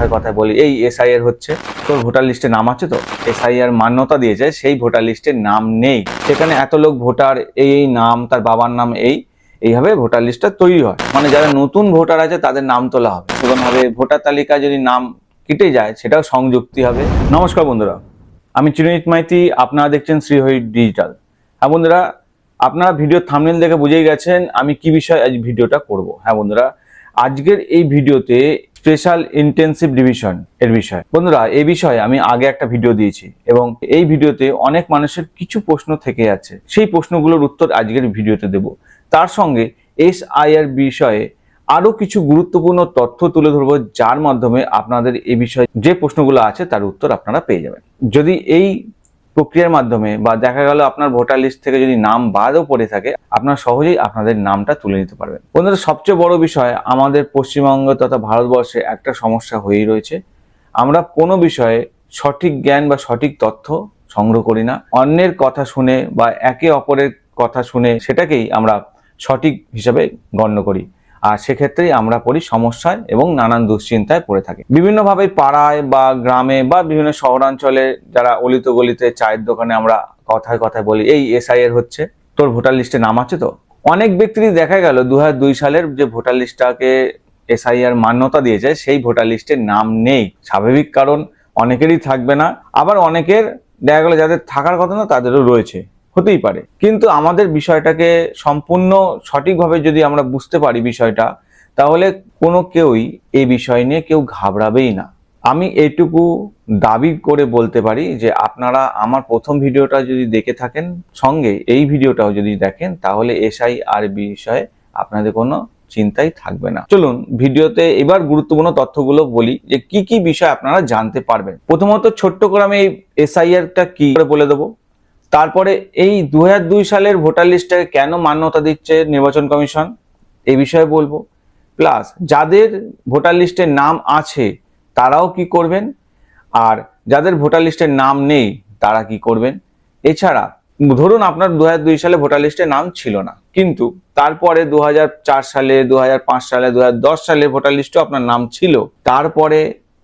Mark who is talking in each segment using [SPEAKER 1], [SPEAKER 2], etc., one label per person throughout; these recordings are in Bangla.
[SPEAKER 1] কথায় কথায় বলি, এই এসআইআর হচ্ছে। তোর ভোটার লিস্টে নাম আছে তো? এসআইআর মান্যতা দিয়েছে, সেই ভোটার লিস্টে নাম নেই। সেখানে এত লোক ভোটার এই এই নাম, তার বাবার নাম, এই, এইভাবে ভোটার লিস্টটা তৈরি হয়। মানে যারা নতুন ভোটার আছে, তাদের নাম তোলা হবে। হবে ভোটার তালিকায় যদি নাম কেটে যায়, সেটাও সংযুক্তি হবে। নমস্কার বন্ধুরা, আমি চিরঞ্জিত মাইতি, আপনারা দেখছেন শ্রীহরি ডিজিটাল। হ্যাঁ বন্ধুরা, আপনারা ভিডিও থামনেল দেখে বুঝেই গেছেন আমি কি বিষয়ে আজ ভিডিওটা করব। হ্যাঁ বন্ধুরা, আজকের এই ভিডিওতে স্পেশাল ইন্টেন্সিভ ডিভিশন এর বিষয়। বন্ধুরা, এই বিষয়ে আমি আগে একটা ভিডিও দিয়েছি এবং এই ভিডিওতে অনেক মানুষের কিছু প্রশ্ন থেকে যাচ্ছে সেই প্রশ্নগুলোর উত্তর আজকের ভিডিওতে দেব। তার সঙ্গে এস আইআর বিষয়ে আরও কিছু গুরুত্বপূর্ণ তথ্য তুলে ধরবো, যার মাধ্যমে আপনাদের এই বিষয়ে যে প্রশ্নগুলো আছে তার উত্তর আপনারা পেয়ে যাবেন। যদি এই প্রক্রিয়ার মাধ্যমে বা দেখা গেল আপনার ভোটার লিস্ট থেকে যদি নাম বাদও পড়ে থাকে, আপনারা সহজেই আপনাদের নামটা তুলে নিতে পারবেন। বন্ধুরা, সবচেয়ে বড় বিষয়, আমাদের পশ্চিমবঙ্গ তথা ভারতবর্ষে একটা সমস্যা হয়েই রয়েছে। আমরা কোনো বিষয়ে সঠিক জ্ঞান বা সঠিক তথ্য সংগ্রহ করি না। অন্যের কথা শুনে বা একে অপরের কথা শুনে সেটাকেই আমরা সঠিক হিসাবে গণ্য করি। আর সেক্ষেত্রেই আমরা পড়ি সমস্যায় এবং নানান দুশ্চিন্তায় পড়ে থাকি। বিভিন্নভাবে পাড়ায় বা গ্রামে বা বিভিন্ন শহরাঞ্চলে যারা অলিত গলিতে চায়ের দোকানে আমরা কথায় কথায় বলি, এই এসআইআর হচ্ছে, তোর ভোটার লিস্টে নাম আছে তো? অনেক ব্যক্তিরই দেখা গেল দু সালের যে ভোটার লিস্টটাকে এসআইআর মান্যতা দিয়েছে, সেই ভোটার লিস্টে নাম নেই। স্বাভাবিক কারণ, অনেকেরই থাকবে না। আবার অনেকের, দেখা গেল যাদের থাকার কথা না, তাদেরও রয়েছে। হতেই পারে। কিন্তু আমাদের বিষয়টাকে সম্পূর্ণ সঠিকভাবে যদি আমরা বুঝতে পারি বিষয়টা, তাহলে কোনো কেউই এই বিষয় নিয়ে কেউ ঘাবড়াবেই না। আমি এইটুকু দাবি করে বলতে পারি যে আপনারা আমার প্রথম ভিডিওটা যদি দেখে থাকেন, সঙ্গে এই ভিডিওটাও যদি দেখেন, তাহলে এসআই আর বিষয়ে আপনাদের কোনো চিন্তাই থাকবে না। চলুন, ভিডিওতে এবার গুরুত্বপূর্ণ তথ্যগুলো বলি যে কি কি বিষয় আপনারা জানতে পারবেন। প্রথমত ছোট্ট করে আমি এই এসআইআরটা কি করে বলে দেবো? তারপরে এই দু দুই সালের ভোটার লিস্টটাকে কেন মান্যতা দিচ্ছে নির্বাচন কমিশন? এই বিষয়ে বলব। প্লাস যাদের ভোটার লিস্টে নাম আছে, তারাও কি করবেন? আর যাদের ভোটার লিস্টের নাম নেই, তারা কি করবেন? এছাড়া, ধরুন আপনার দু হাজার দুই সালে ভোটার লিস্টে নাম ছিল না, কিন্তু তারপরে দু হাজার চার সালে দু হাজার পাঁচ সালে দু হাজার দশ সালে ভোটার লিস্টেও আপনার নাম ছিল। তারপরে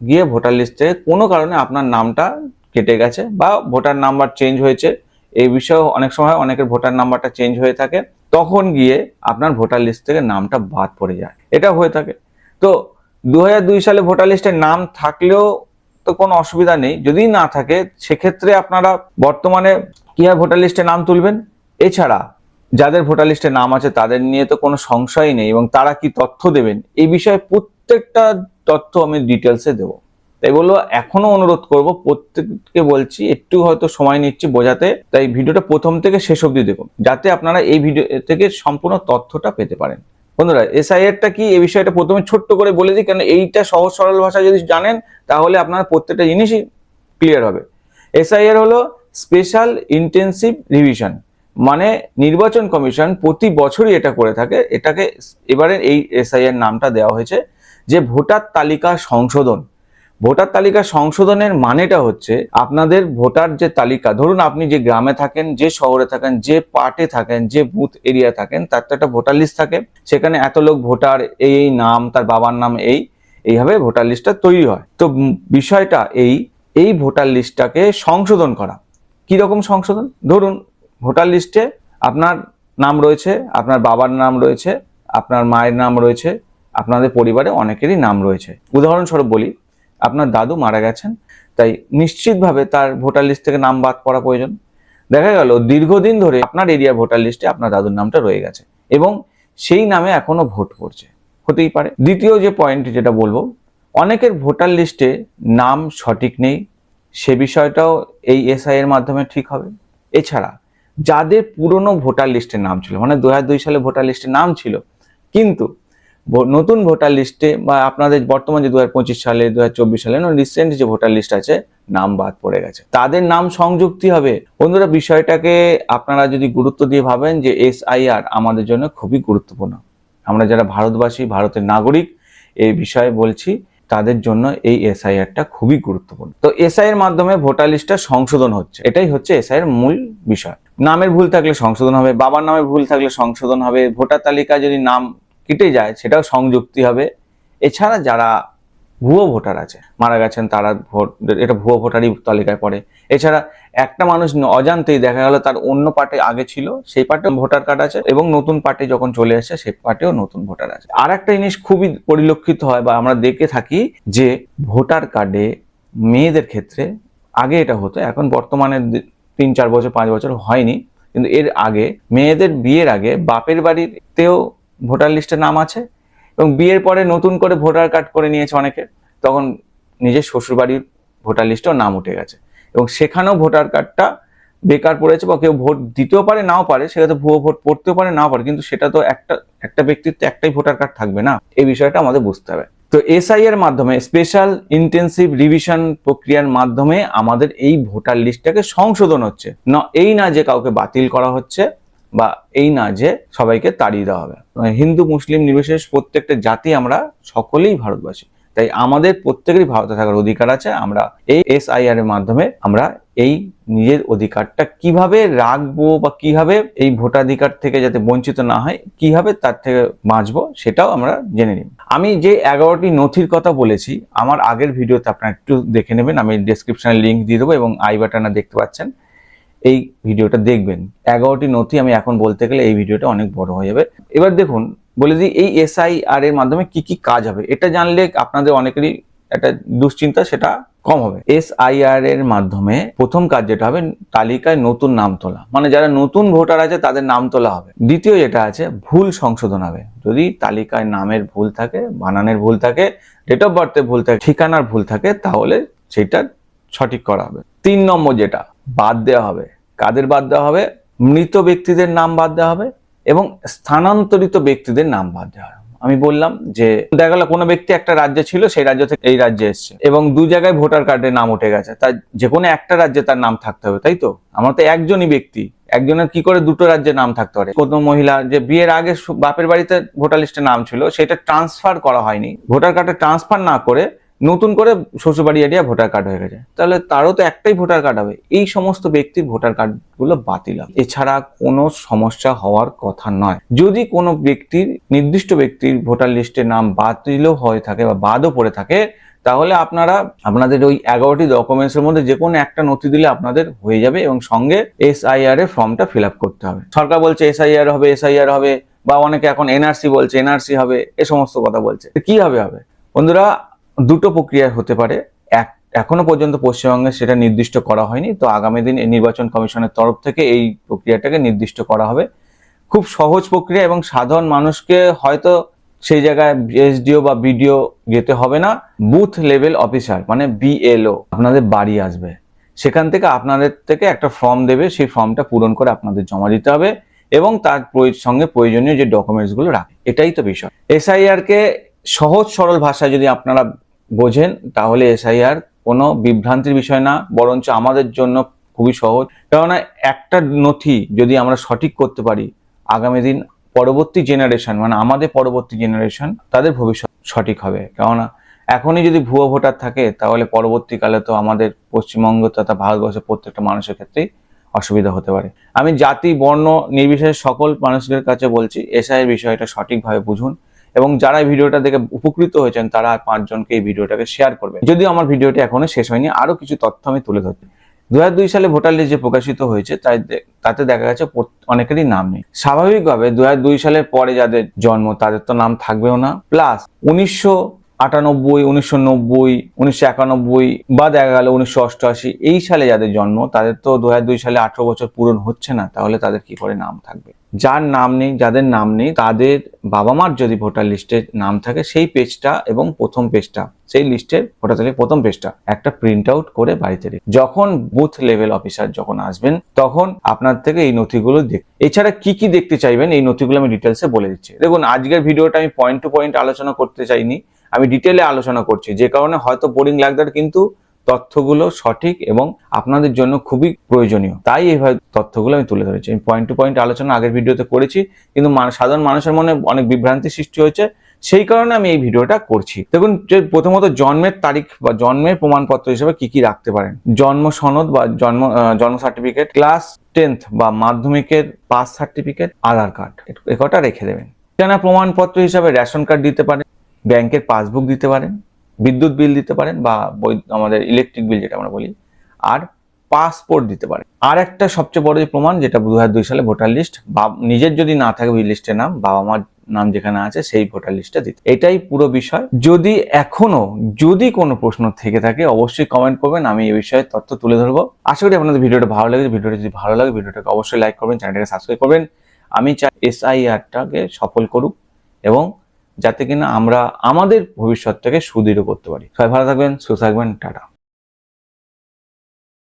[SPEAKER 1] গিয়ে ভোটার লিস্টে কোনো কারণে আপনার নামটা কেটে গেছে বা ভোটার নাম্বার চেঞ্জ হয়েছে। এই বিষয়ে অনেক সময় অনেকের ভোটার নাম্বারটা চেঞ্জ হয়ে থাকে, তখন গিয়ে আপনার ভোটার লিস্ট থেকে নামটা বাদ পড়ে যায়। এটা হয়ে থাকে। তো দু হাজার দুই সালে ভোটার লিস্টে নাম থাকলেও তো কোনো অসুবিধা নেই। যদি না থাকে, সেক্ষেত্রে আপনারা বর্তমানে কীভাবে ভোটার লিস্টে নাম তুলবেন? এছাড়া যাদের ভোটার লিস্টে নাম আছে, তাদের নিয়ে তো কোনো সংশয় নেই এবং তারা কি তথ্য দেবেন? এই বিষয়ে প্রত্যেকটা তথ্য আমি ডিটেলসে দেবো। তাই বলব এখনও অনুরোধ করব, প্রত্যেককে বলছি, একটু হয়তো সময় নিচ্ছি বোঝাতে। তাই ভিডিওটা প্রথম থেকে শেষ অবধি দেখুন, যাতে আপনারা এই ভিডিও থেকে সম্পূর্ণ তথ্যটা পেতে পারেন। বন্ধুরা, এসআইআরটা কি? এই বিষয়টা প্রথমে ছোট্ট করে বলে দিই, কারণ এইটা সহজ সরল ভাষা যদি জানেন, তাহলে আপনার প্রত্যেকটা জিনিসই ক্লিয়ার হবে। এসআইআর হলো স্পেশাল ইন্টেন্সিভ রিভিশন মানে নির্বাচন কমিশন প্রতি বছরই এটা করে থাকে। এটাকে এবারে এই এসআইআর নামটা দেওয়া হয়েছে, যে ভোটার তালিকা সংশোধন। ভোটার তালিকা সংশোধনের মানেটা হচ্ছে আপনাদের ভোটার যে তালিকা, ধরুন আপনি যে গ্রামে থাকেন, যে শহরে থাকেন, যে পার্টে থাকেন, যে বুথ এরিয়া থাকেন, তার তো একটা ভোটার লিস্ট থাকে। সেখানে এত লোক ভোটার, এই এই নাম, তার বাবার নাম, এই, এইভাবে ভোটার লিস্টটা তৈরি হয়। তো বিষয়টা এই এই ভোটার লিস্টটাকে সংশোধন করা। রকম সংশোধন? ধরুন ভোটার লিস্টে আপনার নাম রয়েছে, আপনার বাবার নাম রয়েছে, আপনার মায়ের নাম রয়েছে, আপনাদের পরিবারে অনেকেরই নাম রয়েছে। উদাহরণস্বরূপ বলি আপনার দাদু মারা গেছেন, তাই নিশ্চিতভাবে তার ভোটার লিস্ট থেকে নাম বাদ পড়া প্রয়োজন। দেখা গেল, দীর্ঘদিন ধরে আপনার এরিয়া ভোটার লিস্টে আপনার দাদুর নামটা রয়ে গেছে এবং সেই নামে এখনও ভোট করছে হতেই পারে। দ্বিতীয় যে পয়েন্ট যেটা বলব, অনেকের ভোটার লিস্টে নাম সঠিক নেই, সে বিষয়টাও এই এসআই এর মাধ্যমে ঠিক হবে। এছাড়া, যাদের পুরনো ভোটার লিস্টে নাম ছিল মানে দু হাজার দুই সালে ভোটার লিস্টে নাম ছিল, কিন্তু নতুন ভোটার লিস্টে বা আপনাদের বর্তমান যে দু সালে দু সালে রিসেন্ট যে ভোটার লিস্ট আছে, নাম বাদ পড়ে গেছে। তাদের নাম সংযুক্তি হবে। বন্ধুরা, বিষয়টাকে আপনারা যদি গুরুত্ব দিয়ে ভাবেন যে এস আমাদের জন্য খুবই গুরুত্বপূর্ণ। আমরা যারা ভারতবাসী, ভারতের নাগরিক, এই বিষয়ে বলছি, তাদের জন্য এই এস এসআইআরটা খুবই গুরুত্বপূর্ণ। তো এসআই এর মাধ্যমে ভোটার লিস্টটা সংশোধন হচ্ছে। এটাই হচ্ছে এসআই এর মূল বিষয়। নামের ভুল থাকলে সংশোধন হবে, বাবার নামে ভুল থাকলে সংশোধন হবে, ভোটার তালিকায় যদি নাম কেটে যায়, সেটাও সংযুক্তি হবে। এছাড়া যারা ভুয়ো ভোটার আছে, মারা গেছেন তারা ভোট, এটা ভুয়ো ভোটারই তালিকায় পড়ে। এছাড়া একটা মানুষ অজান্তেই দেখা গেল তার অন্য পার্টে আগে ছিল, সেই পার্টে ভোটার কার্ড আছে এবং নতুন পার্টে যখন চলে আসে সেই পার্টেও নতুন ভোটার আছে। আর একটা জিনিস খুবই পরিলক্ষিত হয় বা আমরা দেখে থাকি যে ভোটার কার্ডে মেয়েদের ক্ষেত্রে আগে এটা হতো, এখন বর্তমানে তিন, চার বছর, পাঁচ বছর হয়নি। কিন্তু এর আগে, মেয়েদের বিয়ের আগে বাপের বাড়িতেও ভোটার লিস্টে নাম আছে এবং বিয়ের পরে নতুন করে ভোটার কার্ড করে নিয়েছে অনেকে, তখন নিজের শ্বশুর বাড়ির ভোটার লিস্টেও নাম উঠে গেছে। এবং সেখানেও ভোটার কার্ডটা বেকার পড়েছে বা কেউ ভোট দিতেও পারে, নাও পারে, সেটা তো ভুয়ো ভোট পড়তেও পারে, নাও পারে, কিন্তু সেটা তো একটা একটা ব্যক্তির তো একটাই ভোটার কার্ড থাকবে না। এই বিষয়টা আমাদের বুঝতে হবে। তো এসআই এর মাধ্যমে স্পেশাল ইন্টেন্সিভ রিভিশন প্রক্রিয়ার মাধ্যমে আমাদের এই ভোটার লিস্টটাকে সংশোধন হচ্ছে। না, এই না যে কাউকে বাতিল করা হচ্ছে বা এই না যে সবাইকে তাড়িয়ে দেওয়া হবে। হিন্দু, মুসলিম নির্বিশেষ প্রত্যেকটা জাতি আমরা সকলেই ভারতবাসী। তাই আমাদের প্রত্যেকেরই ভারতে থাকার অধিকার আছে। আমরা এই এসআইআর এর মাধ্যমে আমরা এই নিজের অধিকারটা কীভাবে রাখব বা কীভাবে এই ভোটাধিকার থেকে যাতে বঞ্চিত না হয়, কীভাবে তার থেকে বাঁচবো সেটাও আমরা জেনে নিই। আমি যে এগারোটি নথির কথা বলেছি, আমার আগের ভিডিওতে আপনারা একটু দেখে নেবেন। আমি ডেসক্রিপশনে লিঙ্ক দিয়ে দেবো এবং আই বাটনে দেখতে পাচ্ছেন। এই ভিডিওটা দেখবেন। এগারোটি নথি আমি এখন বলতে গেলে এই ভিডিওটা অনেক বড় হয়ে যাবে। এবার দেখুন, বলে দিই, এই এসআইআর এর মাধ্যমে কি কি কাজ হবে? এটা জানলে আপনাদের অনেকেরই একটা দুশ্চিন্তা, সেটা কম হবে। এসআইআর এর মাধ্যমে প্রথম কাজ যেটা হবে, তালিকায় নতুন নাম তোলা। মানে যারা নতুন ভোটার আছে, তাদের নাম তোলা হবে। দ্বিতীয় যেটা আছে, ভুল সংশোধন হবে। যদি তালিকায় নামের ভুল থাকে, বানানের ভুল থাকে ডেট অফ বার্থের ভুল থাকে, ঠিকানার ভুল থাকে, তাহলে সেটা সঠিক করা হবে। তিন নম্বর যেটা, বাদ দেওয়া হবে। কাদের বাদ দেওয়া হবে? মৃত ব্যক্তিদের নাম বাদ দেওয়া হবে এবং স্থানান্তরিত ব্যক্তিদের নাম বাদ দেওয়া হবে। আমি বললাম যে, দেখা গেল কোনো ব্যক্তি একটা রাজ্যে ছিল, সেই রাজ্য থেকে এই রাজ্যে এসছে এবং দু জায়গায় ভোটার কার্ডে নাম উঠে গেছে। তার যে কোনো একটা রাজ্যে তার নাম থাকতে হবে, তাই তো? আমার তো একজনই ব্যক্তি, একজনের কি করে দুটো রাজ্যে নাম থাকতে পারে? কোনো মহিলা যে বিয়ের আগে বাপের বাড়িতে ভোটার লিস্টে নাম ছিল, সেটা ট্রান্সফার করা হয়নি। ভোটার কার্ডে ট্রান্সফার না করে নতুন করে শ্বশুরবাড়ি এরিয়া ভোটার কার্ড হয়ে গেছে। তাহলে তারও তো একটাই ভোটার কার্ড হবে। এই সমস্ত ব্যক্তির ভোটার কার্ডগুলো বাতিল হবে। এছাড়া কোনো সমস্যা হওয়ার কথা নয়। যদি কোনো ব্যক্তির, নির্দিষ্ট ব্যক্তির ভোটার লিস্টে নাম বাতিলও হয়ে থাকে বা বাদও পড়ে থাকে, তাহলে আপনারা, আপনাদের ওই এগারোটি ডকুমেন্টস এর মধ্যে যে কোনো একটা নথি দিলে আপনাদের হয়ে যাবে এবং সঙ্গে এসআইআর এর ফর্মটা ফিল করতে হবে। সরকার বলছে এসআইআর হবে এসআইআর হবে, বা অনেকে এখন এনআরসি বলছে এনআরসি হবে, এ সমস্ত কথা বলছে। কি হবে হবে? বন্ধুরা দুটো প্রক্রিয়া হতে পারে। এক, এখনও পর্যন্ত পশ্চিমবঙ্গে সেটা নির্দিষ্ট করা হয়নি, তো আগামী দিন নির্বাচন কমিশনের তরফ থেকে এই প্রক্রিয়াটাকে নির্দিষ্ট করা হবে। খুব সহজ প্রক্রিয়া এবং সাধারণ মানুষকে হয়তো সেই জায়গায় এসডিও বা বিডিও যেতে হবে না। বুথ লেভেল অফিসার মানে বিএলও, আপনাদের বাড়ি আসবে। সেখান থেকে আপনাদের থেকে একটা ফর্ম দেবে, সেই ফর্মটা পূরণ করে আপনাদের জমা দিতে হবে এবং তার সঙ্গে প্রয়োজনীয় যে ডকুমেন্টসগুলো রাখে। এটাই তো বিষয়। এসআইআর কে সহজ সরল ভাষায় যদি আপনারা বোঝেন, তাহলে এসআইআর কোনো বিভ্রান্তির বিষয় না, বরঞ্চ আমাদের জন্য খুবই সহজ। কেননা একটা নথি যদি আমরা সঠিক করতে পারি, আগামী দিন পরবর্তী জেনারেশন মানে আমাদের পরবর্তী জেনারেশন, তাদের ভবিষ্যৎ সঠিক হবে। কেননা এখনই যদি ভুয়ো ভোটার থাকে, তাহলে পরবর্তীকালে তো আমাদের পশ্চিমবঙ্গ তথা ভারতবর্ষের প্রত্যেকটা মানুষের ক্ষেত্রেই অসুবিধা হতে পারে। আমি জাতি, বর্ণ, নির্বিশেষে সকল মানুষদের কাছে বলছি এসআই এর বিষয়টা সঠিকভাবে বুঝুন। এবং যারা ভিডিওটা দেখে উপকৃত হয়েছেন, তারা পাঁচজনকে এই ভিডিওটাকে শেয়ার করবেন যদিও আমার ভিডিওটি এখনও শেষ হয়নি, আরও কিছু তথ্য আমি তুলে ধরছি। দু সালে ভোটার লিস্ট যে প্রকাশিত হয়েছে, তাই তাতে দেখা গেছে অনেকেরই নাম নেই। স্বাভাবিকভাবে দু সালের পরে যাদের জন্ম, তাদের তো নাম থাকবেও না। প্লাস উনিশশো আটানব্বই, উনিশশো নব্বই, উনিশশো একানব্বই, বা দেখা গেল উনিশশো অষ্টআশি, এই সালে যাদের জন্ম, তাদের তো দু দুই সালে আঠারো বছর পূরণ হচ্ছে না, তাহলে তাদের কি করে নাম থাকবে? যার নাম নেই, যাদের নাম নেই, তাদের বাবা মার যদি ভোটার লিস্টে নাম থাকে, সেই পেজটা এবং প্রথম পেজটা, সেই লিস্টের ভোটার তালিকার প্রথম পেজটা, একটা প্রিন্ট আউট করে বাড়িতে রেখে যখন বুথ লেভেল অফিসার যখন আসবেন, তখন আপনার থেকে এই নথিগুলো দেখ এছাড়া কি কি দেখতে চাইবেন, এই নথিগুলো আমি ডিটেলসে বলে দিচ্ছি। দেখুন, আজকের ভিডিওটা আমি পয়েন্ট টু পয়েন্ট আলোচনা করতে চাইনি। আমি ডিটেলে আলোচনা করছি। যে কারণে হয়তো বোরিং লাগদার কিন্তু তথ্যগুলো সঠিক এবং আপনাদের জন্য খুবই প্রয়োজনীয়। তাই এইভাবে তথ্যগুলো আমি তুলে ধরেছি। আমি পয়েন্ট টু পয়েন্ট আলোচনা আগের ভিডিওতে করেছি, কিন্তু সাধারণ মানুষের মনে অনেক বিভ্রান্তি সৃষ্টি হয়েছে। সেই কারণে আমি এই ভিডিওটা করছি। দেখুন, যে প্রথমত জন্মের তারিখ বা জন্মের প্রমাণপত্র হিসেবে কি কি রাখতে পারেন? জন্ম সনদ বা জন্ম জন্ম সার্টিফিকেট ক্লাস টেন্থ বা মাধ্যমিকের পাস সার্টিফিকেট আধার কার্ড এ কটা রেখে দেবেন। ঠিকানা প্রমাণপত্র হিসাবে রেশন কার্ড দিতে পারেন। ব্যাংকের পাসবুক দিতে পারেন, বিদ্যুৎ বিল দিতে পারেন বা আমাদের ইলেকট্রিক বিল যেটা আমরা বলি, আর পাসপোর্ট দিতে পারেন। আর একটা সবচেয়ে বড় যে প্রমাণ যেটা দু হাজার দুই সালে ভোটার লিস্ট বা নিজের যদি না থাকে ওই লিস্টে নাম, বাবা মার নাম যেখানে আছে সেই ভোটার লিস্টটা দিতে। এটাই পুরো বিষয়। যদি এখনও, যদি কোনো প্রশ্ন থেকে থাকে, অবশ্যই কমেন্ট করবেন, আমি এই বিষয়ে তথ্য তুলে ধরবো। আশা করি আপনাদের ভিডিওটা ভালো লাগে ভিডিওটা যদি ভালো লাগে, ভিডিওটাকে অবশ্যই লাইক করবেন, চ্যানেলটাকে সাবস্ক্রাইব করবেন। আমি চাই এসআইআরটাকে সফল করুক এবং যাতে কিনা আমরা আমাদের ভবিষ্যৎটাকে সুদৃঢ় করতে পারি। সবাই ভালো থাকবেন সুস্থ থাকবেন টাটা।